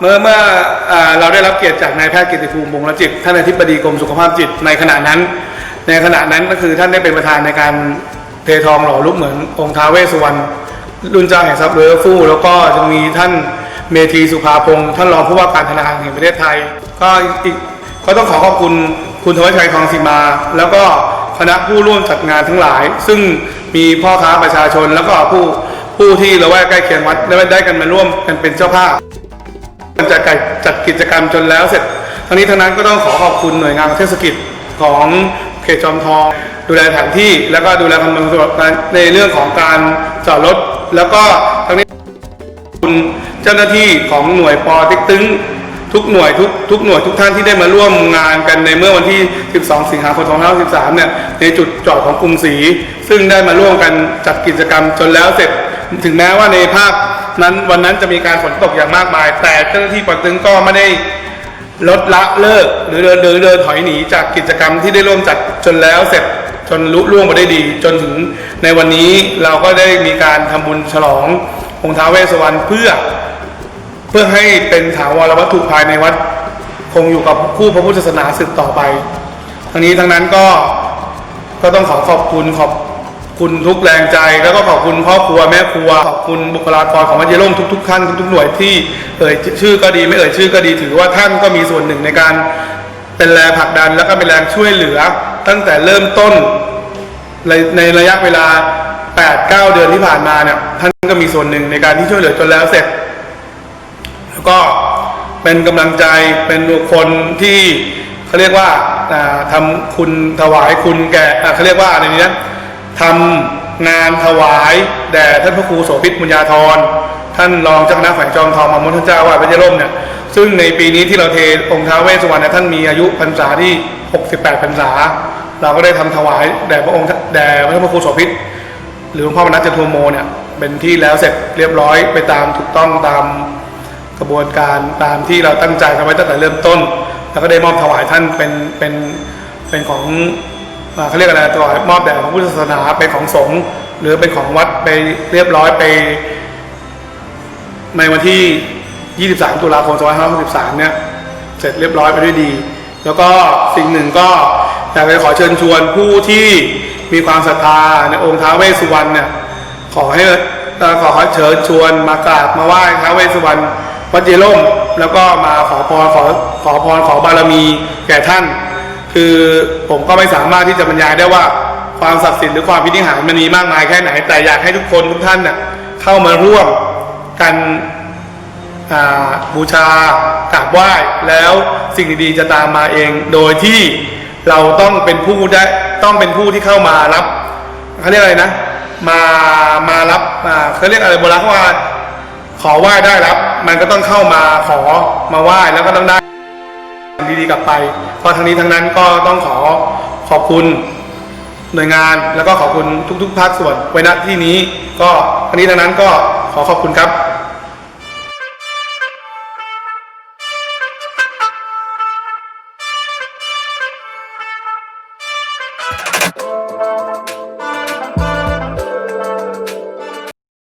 เมื่อเมื่ออเราได้รับเกียรติจากนายแพทย์กิติภูมิวงศ์รจิตท่านอธิบดีกรมสุขภาพจิตในขณะนั้น ในขณะนั้นก็คือท่านได้เป็นประธานในการเททองหล่อรูปเหมือนองค์ท้าเวสสุวรรณรุ่นเจ้าแห่งทรัพย์เรือฟู่แล้วก็จะมีท่านเมธีสุภาพงศ์ท่านรองผู้ว่าการธนาคารแห่งประเทศไทย ก็อีกก็ต้องขอขอบคุณคุณธวัชชัยทองสีมา แล้วก็คณะผู้ร่วมจัดงานทั้งหลาย ซึ่งมีพ่อค้าประชาชนแล้วก็ผู้ ผู้ที่ละแวกใกล้เคียงวัดได้ได้กันมาร่วมกันเป็นเจ้าภาพมันจะจัดกิจกรรมจนแล้วเสร็จทั้งนี้ทั้งนั้นก็ต้องขอขอบคุณหน่วยงานเทศกิจของเขตจอมทอง ดูแลสถานที่แล้วก็ดูแลความสะดวกในเรื่องของการจอดรถ แล้วก็ทั้งนี้คุณเจ้าหน้าที่ของหน่วยปอติ๊กตึงทุกหน่วยทุกทุกหน่วยทุกท่านที่ได้มาร่วมงานกันในเมื่อวันที่ 12 สิงหาคม 2513 เนี่ยในจุดจอดของกรุงศรีซึ่งได้มาร่วมกันจัดกิจกรรมจนแล้วเสร็จ ถึงแม้ว่าในภาพนั้นวันนั้นจะมีการฝนตกอย่างมากมาย แต่เจ้าหน้าที่ปอตึงก็ไม่ได้ลดละเลิกหรือเดินเดินเดินถอยหนีจากกิจกรรมที่ได้ร่วมจัดจนแล้วเสร็จจนลุล่วงมาได้ดี จนถึงในวันนี้เราก็ได้มีการทำบุญฉลององค์ท้าวเวสสวรรณเพื่อ เพื่อให้เป็นถาวรวัตถุภายในวัด คงอยู่กับคู่พระพุทธศาสนาสืบต่อไป ทั้งนี้ทั้งนั้นก็ก็ต้องขอขอบคุณขอบ คุณทุกแรงใจแล้วก็ขอบคุณพ่อครัวแม่ครัวขอบคุณบุคลากรของวัดเยล่มทุกๆท่านทุกๆหน่วยที่เอ่ยชื่อก็ดีไม่เอ่ยชื่อก็ดีถือว่าท่านก็มีส่วนหนึ่งในการเป็นแรงผลักดันแล้วก็เป็นแรงช่วยเหลือ ตั้งแต่เริ่มต้นในในระยะเวลา 8-9 เดือนที่ผ่านมาเนี่ยท่านก็มีส่วนหนึ่งในการที่ช่วยเหลือจนแล้วเสร็จ แล้วก็เป็นกำลังใจเป็นบุคคลที่เขาเรียกว่าอ่าทำคุณถวายคุณแก่เขาเรียกว่าอะไรนี้นะ ทำงานถวายแด่ท่านพระครูโสภิตมุญญาธรท่านรองเจ้าคณะฝ่ายจอมทองมามุทเจ้าวาดพระเจร่มเนี่ยซึ่งในปีนี้ที่เราเทองค์ท้าเวสสุวรรณเนี่ยท่านมีอายุพรรษาที่ 68พรรษา เราก็ได้ทำถวายแด่พระองค์แด่พระพระครูโสภิตหรือหลวงพ่อมนัสจันทโมเนี่ยเป็นที่แล้วเสร็จเรียบร้อยไปตามถูกต้องตามกระบวนการตามที่เราตั้งใจกันไว้ตั้งแต่เริ่มต้น แล้วก็ได้มอบถวายท่านเป็นเป็นเป็นของ เขาเรียกอะไรถวมอบแด่ของพุทธศาสนาเป็นของสงฆ์หรือเป็นของวัดไปเรียบร้อยไป ในวันที่ 23 ตุลาคม 2563 เนี่ย เสร็จเรียบร้อยไปด้วยดี แล้วก็สิ่งหนึ่งก็อยากจะขอเชิญชวนผู้ที่มีความศรัทธาในองค์ท้าวเวสสุวรรณเนี่ยขอให้เอ่อขอเชิญชวนมากราบมาไหว้ท้าวเวสสุวรรณวัดเยล่มแล้วก็มาขอพรขอขอพรขอบารมีแก่ท่าน คือผมก็ไม่สามารถที่จะบรรยายได้ว่าความศักดิ์สิทธิ์หรือความพินิหารมันมีมากมายแค่ไหน แต่อยากให้ทุกคนทุกท่านน่ะเข้ามาร่วมกันบูชากราบไหว้แล้วสิ่งดีๆจะตามมาเอง โดยที่เราต้องเป็นผู้ได้ต้องเป็นผู้ที่เข้ามารับเขาเรียกอะไรนะ มามารับเขาเรียกอะไรโบราณเขาว่าขอไหว้ได้รับ มันก็ต้องเข้ามาขอมาไหว้แล้วก็ต้องได้ ดีๆกลับไปเพราะทั้งนี้ทั้งนั้นก็ต้องขอขอบคุณหน่วยงานแล้วก็ขอบคุณทุกๆภาคส่วนไว้ณที่นี้ ก็ทั้งนี้ทั้งนั้นก็ขอขอบคุณครับ